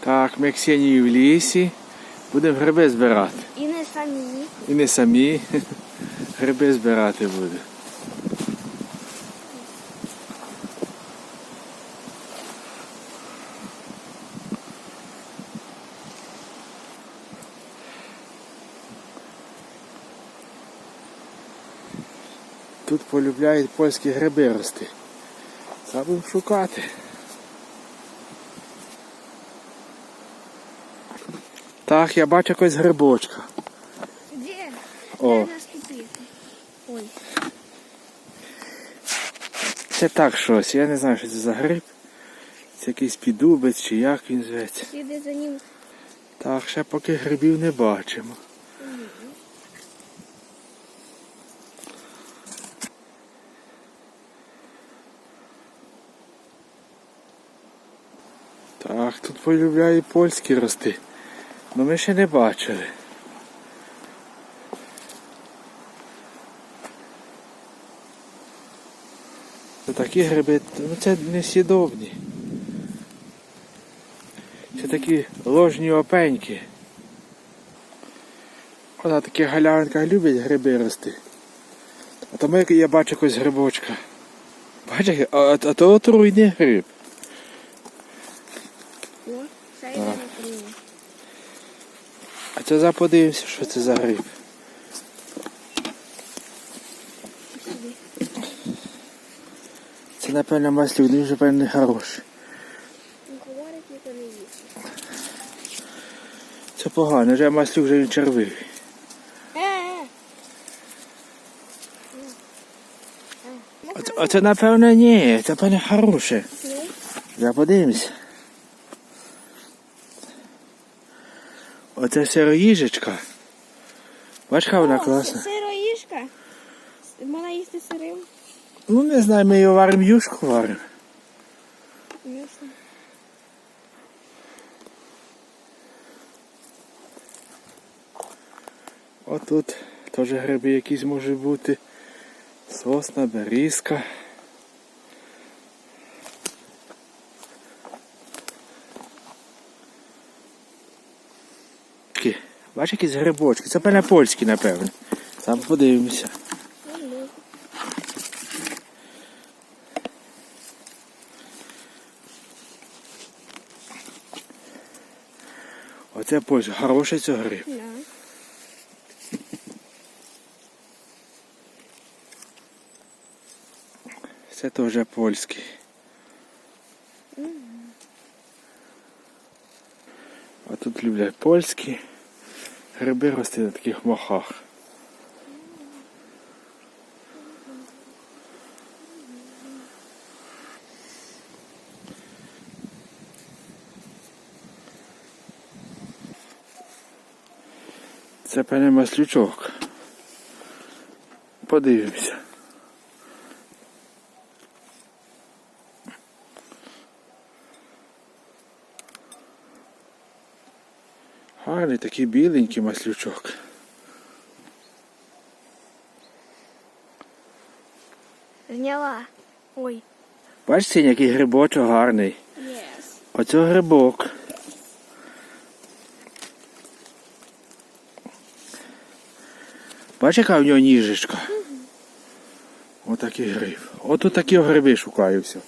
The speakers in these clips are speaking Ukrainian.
Так, ми Ксенії в лісі. Будемо гриби збирати. І не самі. І не самі. Гриби збирати будемо. Тут полюбляють польські гриби рости. Треба будемо шукати. Так, я бачу якось грибочка. Де? О. Ой. Це так щось, я не знаю, що це за гриб. Це якийсь підубець чи як він зветься. Сліди за ним. Так, ще поки грибів не бачимо. Так, тут полюбляють польські рости. Ну ми ще не бачили. Це такі гриби, ну це не сідобні. Це такі ложні опеньки. Вона такі галявинка любить гриби рости. А то ми, я бачу якось грибочка. Бачиш, а, а то отруйний гриб. О, це йде на крило. А це за подивимося, що це за гриб. Це, напевно, маслюк, він вже певно хороший. Ну, не. Це погано, вже маслюк вже він червивий. А це, напевно, ні, це певно хороше. Ну, Я подивимось. Оце сироїжечка. Бач, яка вона класна. Сироїшка. Можна їсти сирим. Ну не знаю, ми її варимо юшку варимо. Звісно. Отут теж гриби якісь можуть бути. Сосна, берізка. Такі, Бачиш якісь грибочки. Це певне польські, напевно. Там подивимося. Оце польська. Хороший це гриб. Це теж польський. А тут люблять польські. Гриби рости на таких мохах. Це пане маслючок. Подивимося. Гарний такий біленький маслючок. Зняла. Ой. Бачиш, синь, який грибочок гарний. Єс. Оце грибок. Бачиш, яка в нього ніжечка? Отакий гриб. От такі гриби шукаю все.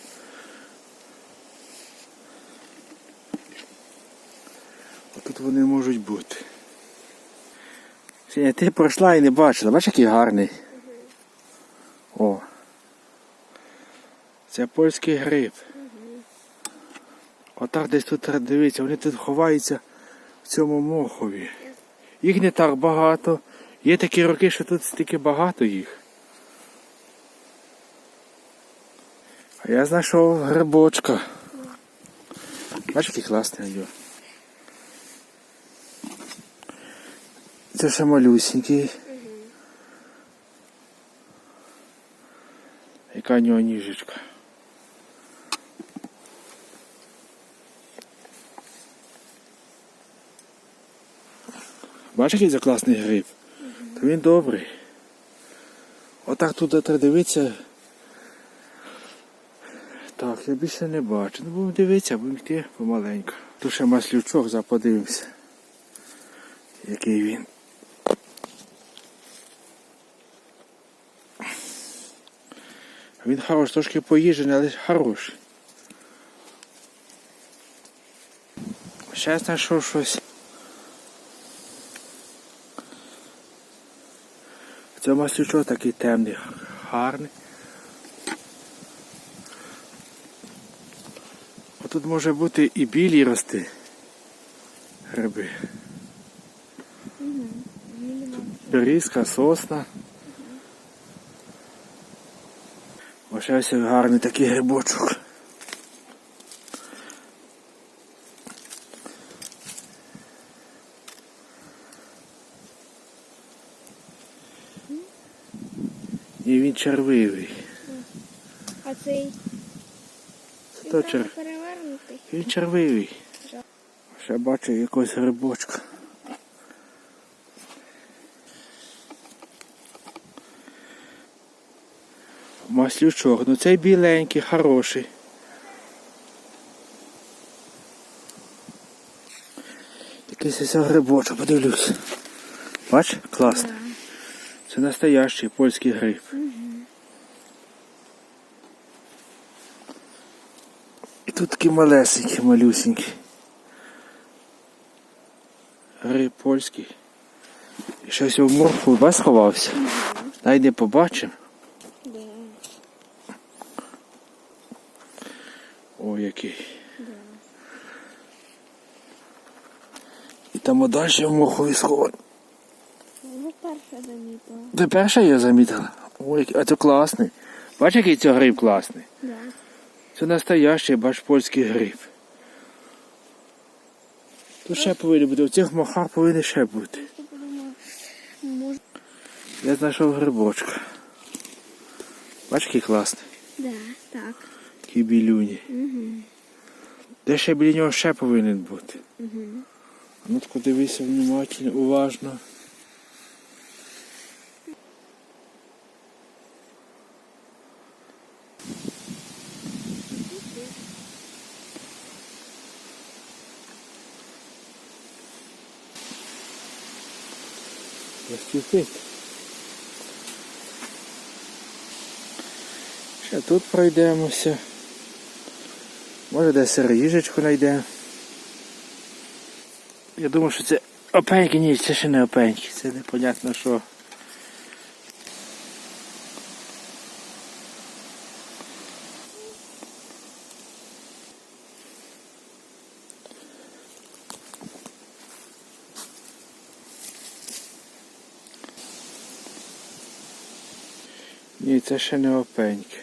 Отут вони можуть бути. Сеня, ти пройшла і не бачила. Бачиш, який гарний. О. Це польський гриб. Отак десь тут дивитися, вони тут ховаються в цьому мохові. Їх не так багато. Є такі роки, що тут стільки багато їх. А я знайшов грибочка. Бачиш, який класний його. Це ще малюсенький. Яка в нього ніжечка. Бачиш, який це класний гриб? То він добрий. Отак тут треба дивитися. Так, я більше не бачу. Ну будемо дивитися, будемо йти помаленьку. Тут ще маслючок, заподивимося. Який він. Він хороший, трошки поїжджений, але хороший. Ще знайшов щось. Це маслючок такий темний, гарний. Тут може бути і білі рости гриби. Берізка, сосна. Ось гарний такий грибочок. І він червивий. А цей Це то чер... перевернутий. Він червивий. Ще бачу якогось грибочка. Маслючок, ну цей біленький, хороший. Якийсь ось грибочок, подивлюсь. Бач, класно. Це настоящий польський гриб. І тут такі малесенькі, малюсенькі. Гриб польський. І щось у морфу сховався. Дай не побачимо. Да. Який. І там далі в мохові сховані. Ну, перша замітила. Ти перша її замітила? Ой, а це класний. Бач, який це гриб класний. Да. Це настоящий бач польський гриб. Тут ще повинні бути, у цих мохах повинні ще бути. Я. Я знайшов грибочка. Бач, який класний. Да, так. Такі білюні. Угу. Де ще біля нього ще повинен бути. Угу. Ну тако дивися внимательно, уважно. Розтюпити. Ще тут пройдемося. Може десь ріжечку знайдемо. Я думаю, що це опеньки, ні, це ще не опеньки, це непонятно що. Ні, це ще не опеньки.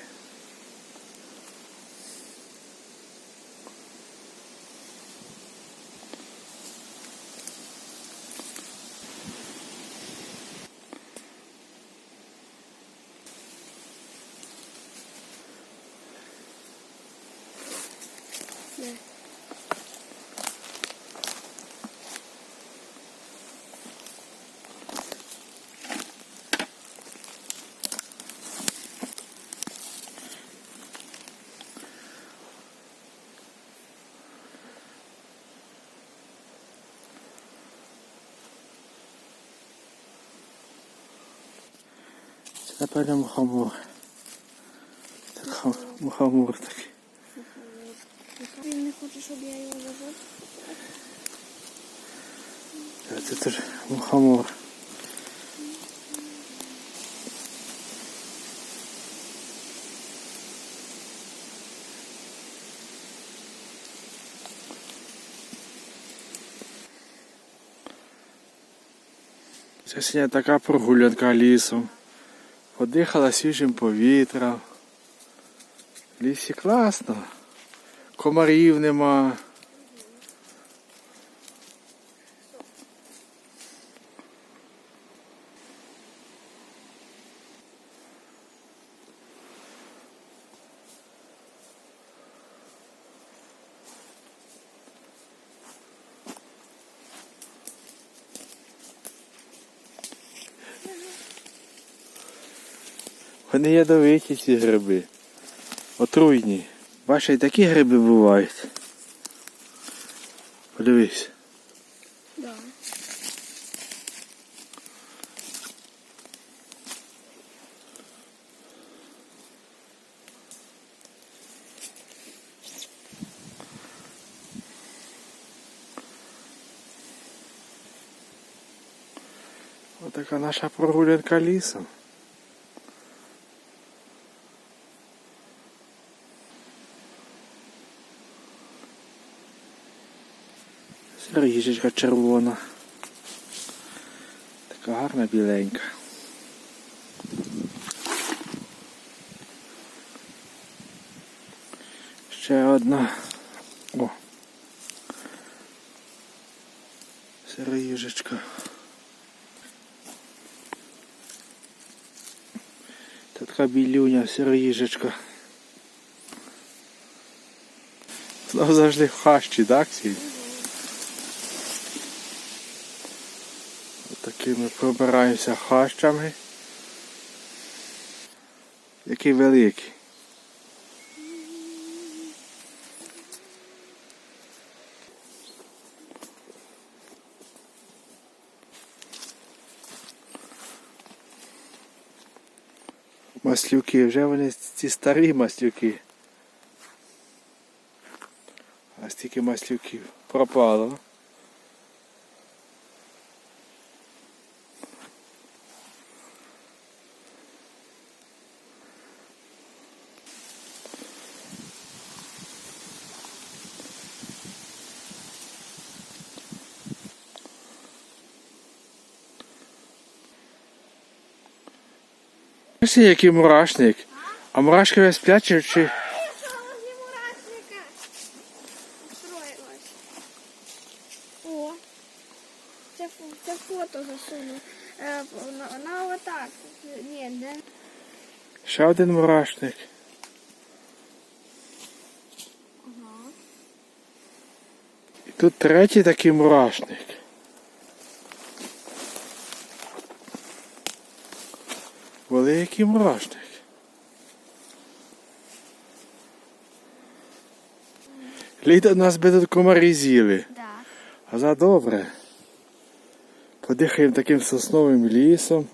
Напевно мухомор. Так, мухомор такий. Він не хоче, щоб я його. Е, Це теж мухомор. Це сьогодні така прогулянка лісом. Подихала свіжим повітрям. Лісі класно. Комарів нема. Вони ядовиті ці гриби. Отруйні. Бачиш, і такі гриби бувають. Подивись. Да. Отака наша прогулянка лісом. Ріжечка червона. Така гарна біленька. Ще одна. О. Сироїжечка. Та така білюня, сироїжечка. Завжди в хащі, так, Сіль? Такими пробираємося хащами. Який великий. Маслюки, вже вони ці старі маслюки. А стільки маслюків пропало. Ось який мурашник. А мурашки весь сплять чи-. О. Це, це фото засуну. Е, на, на отак. Ні, де? ще один мурашник. Ага. І тут третій такий мурашник. Великий мурашник. Літо нас би тут комарі з'їли. Да. А за добре. Подихаємо таким сосновим лісом.